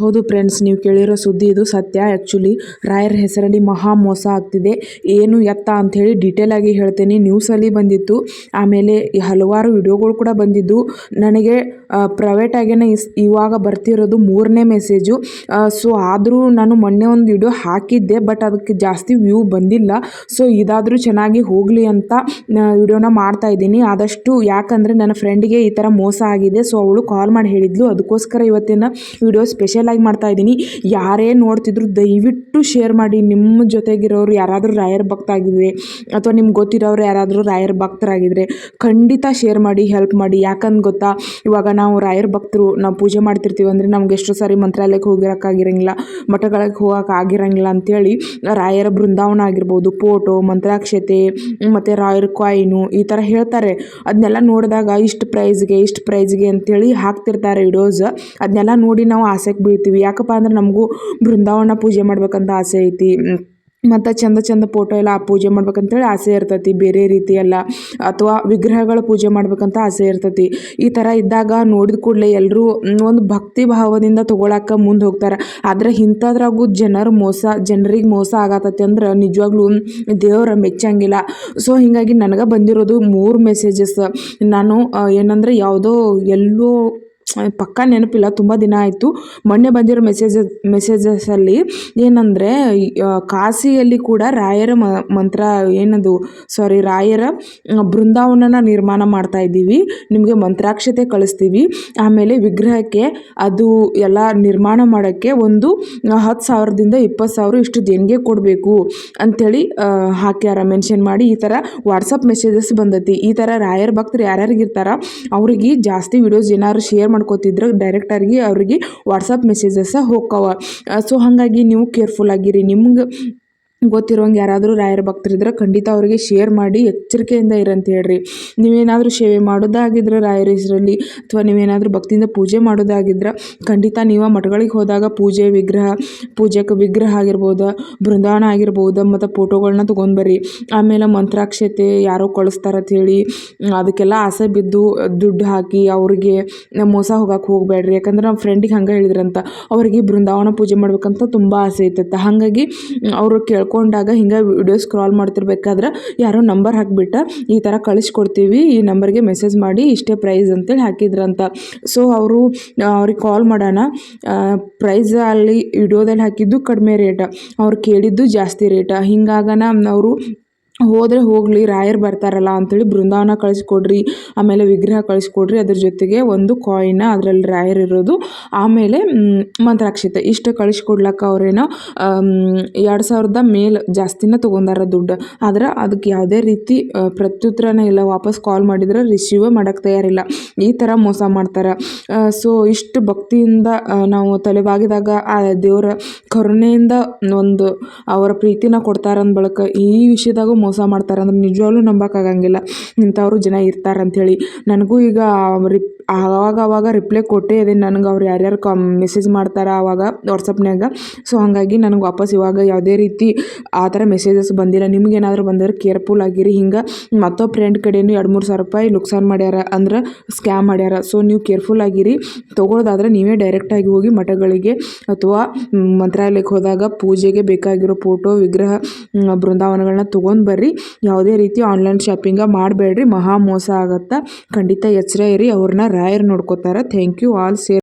ಹೌದು ಫ್ರೆಂಡ್ಸ್ ನೀವು ಕೇಳಿರೋ ಸುದ್ದಿ ಇದು ಸತ್ಯ. ಆ್ಯಕ್ಚುಲಿ ರಾಯರ್ ಹೆಸರಲ್ಲಿ ಮಹಾ ಮೋಸ ಆಗ್ತಿದೆ. ಏನು ಎತ್ತ ಅಂಥೇಳಿ ಡೀಟೇಲ್ ಆಗಿ ಹೇಳ್ತೇನೆ. ನ್ಯೂಸಲ್ಲಿ ಬಂದಿತ್ತು. ಆಮೇಲೆ ಹಲವಾರು ವಿಡಿಯೋಗಳು ಕೂಡ ಬಂದಿದ್ದು. ನನಗೆ ಪ್ರೈವೇಟ್ ಇಸ್, ಇವಾಗ ಬರ್ತಿರೋದು ಮೂರನೇ ಮೆಸೇಜು ಸೊ ಆದರೂ ನಾನು ಮೊನ್ನೆ ಒಂದು ವಿಡಿಯೋ ಹಾಕಿದ್ದೆ ಬಟ್ ಅದಕ್ಕೆ ಜಾಸ್ತಿ ವ್ಯೂ ಬಂದಿಲ್ಲ. ಸೊ ಇದಾದರೂ ಚೆನ್ನಾಗಿ ಹೋಗಲಿ ಅಂತ ವಿಡಿಯೋನ ಮಾಡ್ತಾ ಇದ್ದೀನಿ. ಆದಷ್ಟು ಯಾಕಂದರೆ ನನ್ನ ಫ್ರೆಂಡಿಗೆ ಈ ಥರ ಮೋಸ ಆಗಿದೆ. ಸೊ ಅವಳು ಕಾಲ್ ಮಾಡಿ ಹೇಳಿದ್ಲು. ಅದಕ್ಕೋಸ್ಕರ ಇವತ್ತಿನ ವಿಡಿಯೋ ಸ್ಪೆಷಲ್ ಮಾಡ್ತಾ ಇದ್ದೀನಿ. ಯಾರೇ ನೋಡ್ತಿದ್ರು ದಯವಿಟ್ಟು ಶೇರ್ ಮಾಡಿ. ನಿಮ್ಮ ಜೊತೆಗಿರೋರು ಯಾರಾದರೂ ರಾಯರ್ ಭಕ್ತ ಆಗಿದ್ರೆ ಅಥವಾ ನಿಮ್ಗೆ ಗೊತ್ತಿರೋರು ಯಾರಾದರೂ ರಾಯರ್ ಭಕ್ತರಾಗಿದ್ದರೆ ಖಂಡಿತ ಶೇರ್ ಮಾಡಿ ಹೆಲ್ಪ್ ಮಾಡಿ. ಯಾಕಂದ್ರೆ ಗೊತ್ತಾ? ಇವಾಗ ನಾವು ರಾಯರ್ ಭಕ್ತರು, ನಾವು ಪೂಜೆ ಮಾಡ್ತಿರ್ತೀವಿ ಅಂದರೆ ನಮ್ಗೆ ಎಷ್ಟೋ ಸಾರಿ ಮಂತ್ರಾಲಯಕ್ಕೆ ಹೋಗಿರೋಕ್ಕಾಗಿರಂಗಿಲ್ಲ ಮಠಗಳಿಗೆ ಹೋಗೋಕೆ ಆಗಿರಂಗಿಲ್ಲ ಅಂಥೇಳಿ ರಾಯರ ಬೃಂದಾವನ ಆಗಿರ್ಬೋದು, ಫೋಟೋ, ಮಂತ್ರಾಕ್ಷತೆ, ಮತ್ತು ರಾಯರ್ ಕಾಯಿನು ಈ ಥರ ಹೇಳ್ತಾರೆ. ಅದನ್ನೆಲ್ಲ ನೋಡಿದಾಗ ಇಷ್ಟು ಪ್ರೈಸ್ಗೆ ಇಷ್ಟು ಪ್ರೈಸ್ಗೆ ಅಂಥೇಳಿ ಹಾಕ್ತಿರ್ತಾರೆ ವಿಡಿಯೋಸ್ ಅದನ್ನೆಲ್ಲ ನೋಡಿ ನಾವು ಆಸೆಗೆ ಬೀಳ್ತೀವಿ. ಯಾಕಪ್ಪ ಅಂದ್ರೆ ನಮಗೂ ಬೃಂದಾವನ ಪೂಜೆ ಮಾಡ್ಬೇಕಂತ ಆಸೆ ಐತಿ. ಮತ್ತು ಚಂದ ಚಂದ ಫೋಟೋ ಎಲ್ಲ ಪೂಜೆ ಮಾಡ್ಬೇಕಂತೇಳಿ ಆಸೆ ಇರ್ತೈತಿ. ಬೇರೆ ರೀತಿ ಎಲ್ಲ ಅಥವಾ ವಿಗ್ರಹಗಳ ಪೂಜೆ ಮಾಡ್ಬೇಕಂತ ಆಸೆ ಇರ್ತೈತಿ. ಈ ಥರ ಇದ್ದಾಗ ನೋಡಿದ ಕೂಡಲೇ ಎಲ್ಲರೂ ಒಂದು ಭಕ್ತಿ ಭಾವದಿಂದ ತೊಗೊಳಕ್ಕೆ ಮುಂದೆ ಹೋಗ್ತಾರೆ. ಆದರೆ ಇಂಥದ್ರಾಗೂ ಜನರು ಮೋಸ, ಜನರಿಗೆ ಮೋಸ ಆಗತ್ತೈತಿ ಅಂದ್ರೆ ನಿಜವಾಗ್ಲೂ ದೇವರ ಮೆಚ್ಚಂಗಿಲ್ಲ. ಸೊ ಹೀಗಾಗಿ ನನಗೆ ಬಂದಿರೋದು ಮೂರು ಮೆಸೇಜಸ್ ನಾನು ಏನಂದ್ರೆ ಯಾವುದೋ ಎಲ್ಲೋ ಪಕ್ಕಾ ನೆನಪಿಲ್ಲ, ತುಂಬ ದಿನ ಆಯಿತು. ಮೊನ್ನೆ ಬಂದಿರೋ ಮೆಸೇಜಸ್ ಮೆಸೇಜಸಲ್ಲಿ ಏನಂದರೆ ಕಾಶಿಯಲ್ಲಿ ಕೂಡ ರಾಯರ ಮಂತ್ರ ಏನದು ಸಾರಿ ರಾಯರ ಬೃಂದಾವನನ ನಿರ್ಮಾಣ ಮಾಡ್ತಾ ಇದ್ದೀವಿ. ನಿಮಗೆ ಮಂತ್ರಾಕ್ಷತೆ ಕಳಿಸ್ತೀವಿ. ಆಮೇಲೆ ವಿಗ್ರಹಕ್ಕೆ ಅದು ಎಲ್ಲ ನಿರ್ಮಾಣ ಮಾಡೋಕ್ಕೆ ಒಂದು ಹತ್ತು ಸಾವಿರದಿಂದ ಇಪ್ಪತ್ತು ಸಾವಿರ ಇಷ್ಟು ದೇಣಿಗೆ ಕೊಡಬೇಕು ಅಂಥೇಳಿ ಹಾಕ್ಯಾರ ಮೆನ್ಷನ್ ಮಾಡಿ. ಈ ಥರ ವಾಟ್ಸಪ್ ಮೆಸೇಜಸ್ ಬಂದೈತಿ. ಈ ಥರ ರಾಯರ ಭಕ್ತರು ಯಾರ್ಯಾರಿಗೆ ಇರ್ತಾರ ಅವ್ರಿಗೆ ಜಾಸ್ತಿ ವಿಡಿಯೋಸ್ ಏನಾದ್ರು ಶೇರ್ ಮಾಡ್ಕೋತಿದ್ರೆ ಡೈರೆಕ್ಟಾಗಿ ಅವ್ರಿಗೆ ವಾಟ್ಸಪ್ ಮೆಸೇಜಸ್ಸ ಹೋಕ್ಕವ ಸೊ ಹಾಗಾಗಿ ನೀವು ಕೇರ್ಫುಲ್ ಆಗಿರಿ. ನಿಮ್ಗೆ ಗೊತ್ತಿರೋಂಗೆ ಯಾರಾದರೂ ರಾಯರ ಭಕ್ತರಿದ್ರೆ ಖಂಡಿತ ಅವರಿಗೆ ಶೇರ್ ಮಾಡಿ ಎಚ್ಚರಿಕೆಯಿಂದ ಇರಂತ ಹೇಳ್ರಿ. ನೀವೇನಾದರೂ ಸೇವೆ ಮಾಡೋದಾಗಿದ್ರೆ ರಾಯರ ಹೆಸರಲ್ಲಿ ಅಥವಾ ನೀವೇನಾದರೂ ಭಕ್ತಿಯಿಂದ ಪೂಜೆ ಮಾಡೋದಾಗಿದ್ರೆ ಖಂಡಿತ ನೀವು ಮಠಗಳಿಗೆ ಹೋದಾಗ ಪೂಜೆ ವಿಗ್ರಹ ಪೂಜೆಗೆ ವಿಗ್ರಹ ಆಗಿರ್ಬೋದು, ಬೃಂದಾವನ ಆಗಿರ್ಬೋದು ಮತ್ತು ಫೋಟೋಗಳನ್ನ ತೊಗೊಂಡ್ಬರ್ರಿ ಆಮೇಲೆ ಮಂತ್ರಾಕ್ಷತೆ ಯಾರೋ ಕಳಿಸ್ತಾರಂತ ಹೇಳಿ, ಅದಕ್ಕೆಲ್ಲ ಆಸೆ ಬಿದ್ದು ದುಡ್ಡು ಹಾಕಿ ಅವ್ರಿಗೆ ಮೋಸ ಹೋಗಕ್ಕೆ ಹೋಗಬೇಡ್ರಿ. ಯಾಕಂದ್ರೆ ನಮ್ಮ ಫ್ರೆಂಡಿಗೆ ಹಂಗೆ ಹೇಳಿದ್ರಂತ, ಅವರಿಗೆ ಬೃಂದಾವನ ಪೂಜೆ ಮಾಡ್ಬೇಕಂತ ತುಂಬ ಆಸೆ ಇತ್ತಂತ. ಹಾಗಾಗಿ ಅವರು ಕೇಳ್ಕೊಂಡಾಗ ಹಿಂಗೆ ವಿಡಿಯೋ ಸ್ಕ್ರಾಲ್ ಮಾಡ್ತಿರ್ಬೇಕಾದ್ರೆ ಯಾರೋ ನಂಬರ್ ಹಾಕಿಬಿಟ್ಟು, ಈ ಥರ ಕಳಿಸ್ಕೊಡ್ತೀವಿ, ಈ ನಂಬರ್ಗೆ ಮೆಸೇಜ್ ಮಾಡಿ, ಇಷ್ಟೇ ಪ್ರೈಸ್ ಅಂತೇಳಿ ಹಾಕಿದ್ರಂತ. ಸೊ ಅವರು, ಅವ್ರಿಗೆ ಕಾಲ್ ಮಾಡೋಣ. ಪ್ರೈಸ್ ಅಲ್ಲಿ ವಿಡಿಯೋದಲ್ಲಿ ಹಾಕಿದ್ದು ಕಡಿಮೆ ರೇಟ ಅವ್ರು ಕೇಳಿದ್ದು ಜಾಸ್ತಿ ರೇಟ ಹಿಂಗಾಗನ ಅವರು ಹೋದರೆ ಹೋಗಲಿ, ರಾಯರು ಬರ್ತಾರಲ್ಲ ಅಂಥೇಳಿ ಬೃಂದಾವನ ಕಳಿಸ್ಕೊಡ್ರಿ, ಆಮೇಲೆ ವಿಗ್ರಹ ಕಳಿಸ್ಕೊಡ್ರಿ, ಅದ್ರ ಜೊತೆಗೆ ಒಂದು ಕಾಯಿನ ಅದರಲ್ಲಿ ರಾಯರ್ ಇರೋದು. ಆಮೇಲೆ ಮಂತ್ರಾಕ್ಷಿತ. ಇಷ್ಟು ಕಳಿಸ್ಕೊಡ್ಲಕ್ಕ ಅವ್ರೇನೋ ಎರಡು ಸಾವಿರದ ಮೇಲೆ ಜಾಸ್ತಿನ ತೊಗೊಂಡಾರ ದುಡ್ಡು. ಆದ್ರೆ ಅದಕ್ಕೆ ಯಾವುದೇ ರೀತಿ ಪ್ರತ್ಯುತ್ತರನೇ ಇಲ್ಲ. ವಾಪಸ್ ಕಾಲ್ ಮಾಡಿದ್ರೆ ರಿಸೀವೇ ಮಾಡೋಕ್ಕೆ ತಯಾರಿಲ್ಲ. ಈ ಥರ ಮೋಸ ಮಾಡ್ತಾರೆ. ಸೊ ಇಷ್ಟು ಭಕ್ತಿಯಿಂದ ನಾವು ತಲೆಬಾಗಿದಾಗ ಆ ದೇವರ ಕರುಣೆಯಿಂದ ಒಂದು ಅವರ ಪ್ರೀತಿನ ಕೊಡ್ತಾರಂದ ಬಳಕ ಈ ವಿಷಯದಾಗೂ ಮೋಸ ಮಾಡ್ತಾರೆ ಅಂದ್ರೆ ನಿಜವಾಗ್ಲೂ ನಂಬಕ್ಕಾಗಂಗಿಲ್ಲ. ಇಂಥವ್ರು ಜನ ಇರ್ತಾರೆ ಅಂಥೇಳಿ ನನಗೂ ಈಗ ರಿಪ್ ಆವಾಗ ಆವಾಗ ರಿಪ್ಲೈ ಕೊಟ್ಟೇ ಅದೇ ನನಗೆ ಅವ್ರು ಯಾರ್ಯಾರು ಕಾಮ್ ಮೆಸೇಜ್ ಮಾಡ್ತಾರೆ ಆವಾಗ ವಾಟ್ಸಪ್ನ್ಯಾಗ ಸೊ ಹಾಗಾಗಿ ನನಗೆ ವಾಪಸ್ ಇವಾಗ ಯಾವುದೇ ರೀತಿ ಆ ಥರ ಮೆಸೇಜಸ್ ಬಂದಿಲ್ಲ. ನಿಮ್ಗೇನಾದರೂ ಬಂದರೆ ಕೇರ್ಫುಲ್ ಆಗಿರಿ. ಹಿಂಗೆ ಮತ್ತೊ ಫ್ರೆಂಡ್ ಕಡೆಯೂ ಎರಡು ಮೂರು ಸಾವಿರ ರೂಪಾಯಿ ನುಕ್ಸಾನ್ ಮಾಡ್ಯಾರ ಅಂದ್ರೆ ಸ್ಕ್ಯಾಮ್ ಮಾಡ್ಯಾರ. ಸೊ ನೀವು ಕೇರ್ಫುಲ್ ಆಗಿರಿ. ತೊಗೊಳೋದಾದ್ರೆ ನೀವೇ ಡೈರೆಕ್ಟಾಗಿ ಹೋಗಿ ಮಠಗಳಿಗೆ ಅಥವಾ ಮಂತ್ರಾಲಯಕ್ಕೆ ಹೋದಾಗ ಪೂಜೆಗೆ ಬೇಕಾಗಿರೋ ಫೋಟೋ ವಿಗ್ರಹ ಬೃಂದಾವನಗಳನ್ನ ತೊಗೊಂಡು ಬರ್ರಿ. ಯಾವುದೇ ರೀತಿ ಆನ್ಲೈನ್ ಶಾಪಿಂಗ ಮಾಡಬೇಡ್ರಿ. ಮಹಾ ಮೋಸ ಆಗತ್ತೆ. ಖಂಡಿತ ಎಚ್ಚರ ಇರಿ. ಅವ್ರನ್ನ Rayar ನೋಡ್ಕೋತಾರ. Thank you all sir.